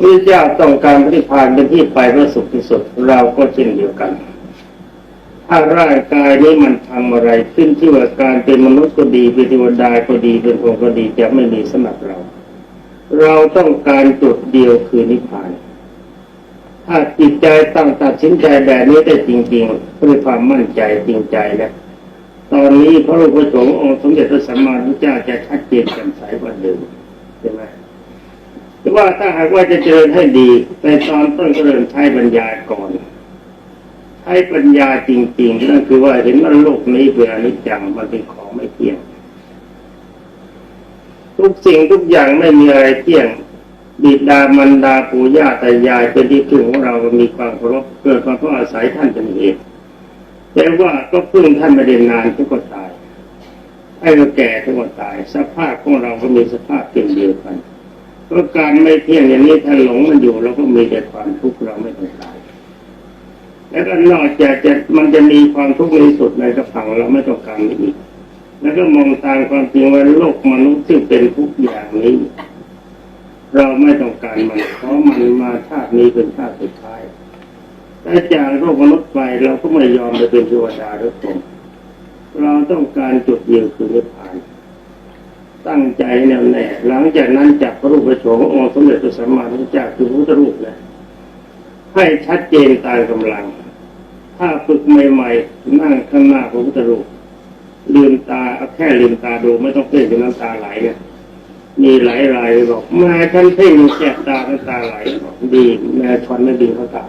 พระเจ้าต้องการปฏิพานเป็นที่ไปเพื่อสุขที่สุดเราก็เช่นเดียวกัน ถ้าร่างกายนี้มันทำอะไรขึ้นที่ว่าการเป็นมนุษย์ก็ดีเป็นเทวดาก็ดีเป็นพรหมก็ดีจะไม่มีสำหรับเรา เราต้องการจุดเดียวคือนิพพาน ถ้าจิตใจตั้งตัดสินใจแบบนี้ได้จริงๆด้วยความมั่นใจจริงใจนะตอนนี้พระรูปสงฆ์องค์สมเด็จพระสัมมาสัมพุทธเจ้าจะชัดเจนแจ่มใสกว่าเดิม ว่าถ้าหากว่าจะเจริญให้ดี ในตอนต้นก็เริ่มใช้ปัญญาก่อน ใช้ปัญญาจริง ๆ นั่นคือว่าเห็นว่าโลกนี้เป็นอนิจจังมันเป็นของไม่เที่ยง ทุกสิ่งทุกอย่างไม่มีอะไรเที่ยงบิดามันดาปู่ย่าตายายเป็นที่พึ่งของเรามีความเคารพเกิดมาเพราะอาศัยท่านเป็นเหตุแต่ว่าก็พึ่งท่านม่ได้นานทุกก็ตายให้เราแก่ทุกก็ตาย สภาพของเราก็มีสภาพเช่นเดียวกัน เพราะการไม่เที่ยงอย่างนี้ถ้าหลงมันอยู่เราก็มีแต่ความทุกข์เราไม่ต้องตายแล้วก็นอกจากจะมันจะมีความทุกข์ในสุดในกระฝังเราไม่ต้องการอีกแล้วก็มองตามความจริงว่าโลกมนุษย์ที่เป็นทุกอย่างนี้ เราไม่ต้องการมันเพราะมันมาชาตินี้เป็นชาติสุดท้ายแต่จากโลกมนุษย์ไปเราก็ไม่ยอมไปเป็นเทวดาหรือผมเราต้องการจุดเดียวคือนิพพาน ตั้งใจแน่วแน่หลังจากนั้นจาก พระรูปพระโฉมองค์สมเด็จพระสัมมาสัมพุทธเจ้าคือพระพุทธรูปนะให้ชัดเจนตามกำลัง ถ้าฝึกใหม่ๆนั่งข้างหน้าพระพุทธรูปลืมตาเอาแค่ลืมตาดูไม่ต้องเพ่งจนน้ำตาไหลเนี่ยมีหลายรายบอกแม่ฉันเพ่งแสบตาน้ำตาไหลบอกดีแม่ชอนไม่ดีเขาตา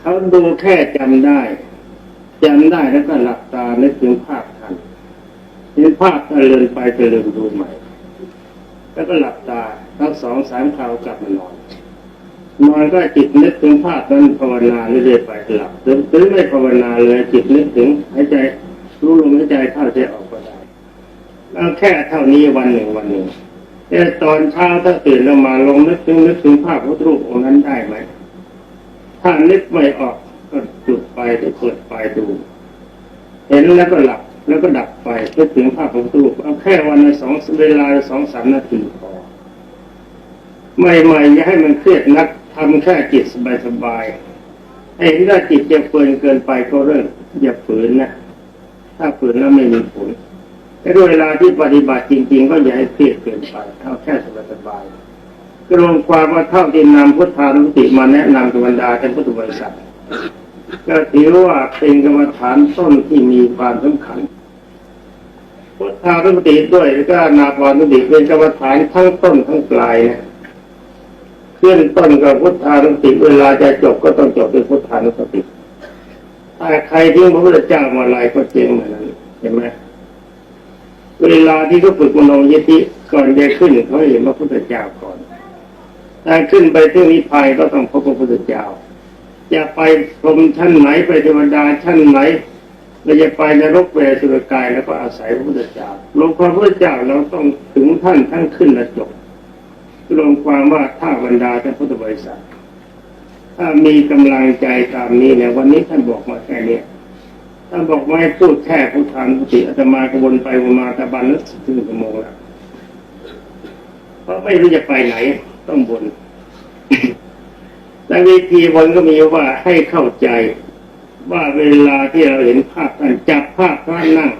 เขาดูแค่จำได้จำได้แล้วก็หลับตานึกถึงภาพทันเห็นภาพก็เลือนไปก็ลืมดูใหม่ แล้วก็หลับตาทั้งสองสามคราวกลับมานอน นอนก็จิตนึกถึงภาพนั้นภาวนาเรื่อยๆไปหลับหรือไม่ภาวนาเลยจิตนึกถึงหายใจรู้ลมหายใจเข้าใจออกก็ได้แล้วแค่เท่านี้วันหนึ่งวันหนึ่งแต่ตอนเช้าถ้าตื่นแล้วมาลงนึกถึงนึกถึงภาพพระรูปองค์นั้นได้ไหมถ้านึกไม่ออกก็จุดไฟหรือเปิดไฟดู เห็นแล้วก็หลับ แล้วก็ดับไฟนึกถึงภาพพระรูปเอาแค่วันละสองเวลาสองสามนาทีพอไม่ไม่อย่าให้มันเครียดนักทำแค่จิตสบายๆเห็นว่าจิตจะเฟื่อนเกินไปก็เริ่มอย่าฝืนนะถ้าฝืนแล้วไม่มีผลแต่เวลาที่ปฏิบัติจริง ๆ ก็อย่าให้เครียดเกินไปเท่าแค่สบายๆกรวมความว่าเท่าที่นำพุทธานุสติมาแนะนำกับบรรดาท่านพุทธบริษัทก็ถือว่าเป็นกรรมฐานต้นที่มีความสำคัญ ทธานุสติด้วยแล้วก็นาปานุสติเป็นกรรมฐานทั้งต้นทั้งปลายนะขึ้นต้นกับพุทธานุสติเวลาจะจบก็ต้องจบด้วยพุทธานุสติถ้าใครทิ้งพระพุทธเจ้ามาลายก็เจ๊งเหมือนนั้นเห็นไหมเวลาที่เขาฝึกมโนยติก่อนจะขึ้นเขาเห็นพระพุทธเจ้าก่อนถ้าขึ้นไปที่นิพพานก็ต้องพบพระพุทธเจ้าจะไปพรมชั้นไหนไปเทวดาชั้นไหน เราจะไปในรกเวสุรกายแล้วก็อาศัยพระพุทธเจ้าลงพระพุทธเจ้าเราต้องถึงท่านทั้งขึ้นและจบรวมความว่าถ้าบรรดาท่านพุทธบริษัทถ้ามีกำลังใจตามนี้เนี่ยวันนี้ท่านบอกมาแค่เนี้ยท่านบอกว่าให้พูดแค่พุทธานุสติอาตมากระวนไปวนมาตะบันนึกถึงชั่วโมงแล้วเพราะไม่รู้จะไปไหนต้องบนแต่วิธีบนก็มีว่าให้เข้าใจ ว่าเวลาที่เราเห็นภาพท่านจับภาพท่านนั่ง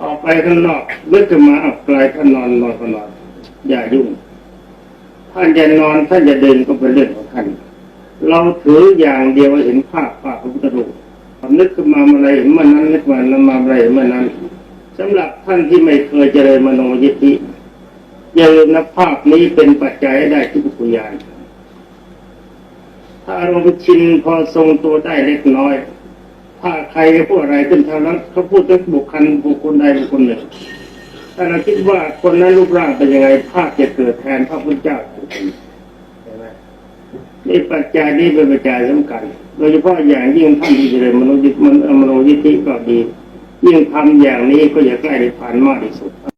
ออกไปข้างนอกเมื่อจะมาอับไกลท่านนอนนอนก็นอนอย่ายุ่ง ท่านจะนอนท่านจะเดินก็เป็นเรื่องของท่านเราถืออย่างเดียวเห็นภาพภาพพระพุทธรูปนึกขึ้นมาเมื่อไรเห็นเมื่อนั้นนึกมาแล้วมาเมื่อไรเห็นมื่อนั้นสำหรับท่านที่ไม่เคยเจริญมโนยิทธิอย่าลืมนะภาพนี้เป็นปัจจัยได้ที่ปุญญาณ ถ้าอารมณ์ชินพอทรงตัวได้เล็กน้อย ถ้าใครพูดอะไรขึ้นทางนั้นเขาพูดถึงบุคคลบุคคลใดบุคคลหนึ่งถ้าเราคิดว่าคนนั้นรูปร่างเป็นยังไงภาพจะเกิดแทนพระพุทธเจ้าใช่ไหมนี่ปัจจัยนี้เป็นปัจจัยสำคัญ โดยเฉพาะอย่างยิ่งท่านที่เจริญมโนยิตมโนยิธิก็ดี ยิ่งทำอย่างนี้ก็จะใกล้ในผ่านมากที่สุด